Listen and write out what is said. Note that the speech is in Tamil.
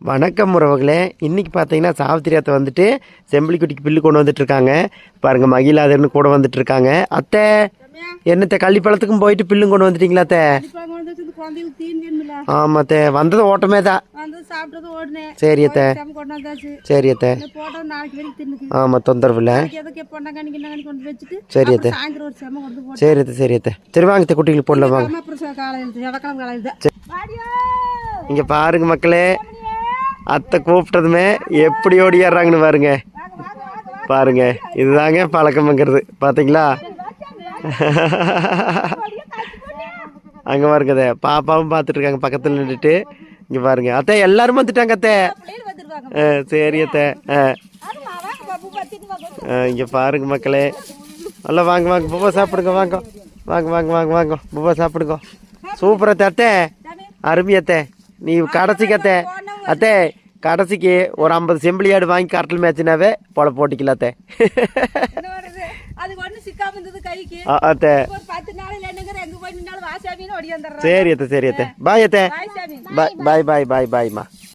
வணக்கம் உறவுகளே. இன்னைக்கு பார்த்தீங்கன்னா சாவித்திரி அத்தை வந்துட்டு செம்பிளிக்குட்டிக்கு பில்லு கொண்டு வந்துட்டு இருக்காங்க பாருங்க மகிழாதர்னு கூட வந்துட்டு இருக்காங்க அத்தை என்னத்த கள்ளிப்பழத்துக்கும் போயிட்டு பில்லும் கொண்டு வந்துட்டீங்களா அத்தை? இப்போ கொண்டு வந்து குழந்தைகளுக்கு தீன் வேணுமில்ல ஆமா அத்தை. வந்தது ஓட்டமே தான். சரி அத்தை. சரி அத்தை. இந்த போட்டோ நாளைக்கு வரைக்கும் தின்னுக்கு ஆமா தொந்தரவு இல்லை. சரி அத்தை. சரி அத்தை சரி அத்தை. சரி வாங்க அத்தை குட்டிகளுக்கு போடலாம் வாங்க. இங்க பாருங்க மக்களே. அத்தை கூப்பிட்டதுமே எப்படி ஓடியாடுறாங்கன்னு பாருங்க. பாருங்க இதுதாங்க பழக்கம்ங்கிறது. பார்த்தீங்களா அங்கே பாருங்கதே பாப்பாவும் பார்த்துட்ருக்காங்க பக்கத்தில் நின்றுட்டு இங்கே பாருங்க. அத்தை எல்லாரும் வந்துட்டாங்க அத்தை. ஆ, சரி அத்தை. ஆ. ஆ, பாருங்க மக்களே. நல்லா வாங்க வாங்க பூவா சாப்பிடுங்க வாங்க. வாங்க வாங்க வாங்க வாங்க. பூவா சாப்பிடுங்க. சூப்பர் அத்தை அத்தை. அருமையத்தை நீ கடைசிக்கு அத்தை. அத்தை கடைசிக்கு ஒரு ஐம்பது செம்பிளியாடு வாங்கி கரட்டில் மேய்ச்சினாவே போல போட்டிக்கல அத்தை. சரி அத்தை சரி அத்தை. பாய் அத்தை. பாய் பாய் பாய் பாய்மா